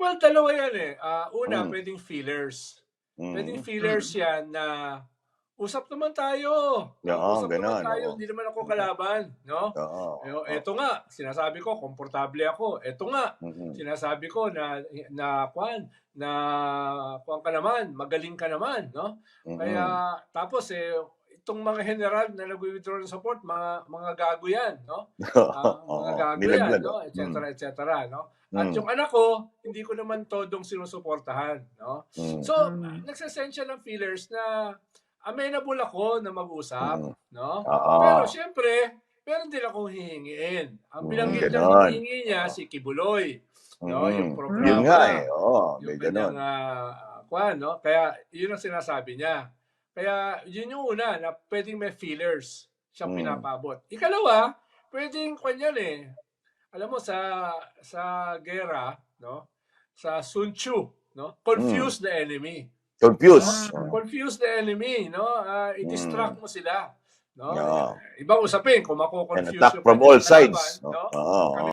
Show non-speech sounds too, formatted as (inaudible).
Well, dalawa yan eh. Ah, una, Mm. pwedeng fillers. Mm. Pwedeng fillers yan na usap naman tayo. Oo, usap naman ganon, tayo. oo. Hindi naman ako kalaban. No? Oo. Eh, Eto nga, sinasabi ko, komportable ako. Eto nga, Mm-mm. sinasabi ko na na kwan na kwan ka naman, magaling ka naman, no? Mm-mm. Kaya tapos eh itong mga general na nag-withdraw ng support, mga mga gago yan, no? (laughs) Ah, mga gago yan, no? oh. Et cetera, et cetera, no? At Mm. yung anak ko, hindi ko naman todong sinusuportahan, no? Mm. So, Mm. nagsasend siya ng feelers na amenable ako na mag-usap, Mm. no? Oo. Pero syempre, meron din akong hihingiin. Ang Mm, binanggit niya ganon. hinihingi niya si Kibuloy. No, Mm. yung programa. Yun nga eh. Oo, Yung may kanyang ganon. uh, kwan, no? Kaya yun ang sinasabi niya. Kaya yun yung una na pwedeng may feelers siyang Mm. pinapabot. Ikalawa, pwedeng kwan yan eh. Alam mo sa sa gera, no? Sa Sun Tzu, no? Confuse the enemy. Confused. Ah. Confuse the enemy, no? Ah, i-distract mo sila, no? Yeah. Ibang usapin kung And mako-confuse attack yung from all sides. kalaban, no? Oo. Kami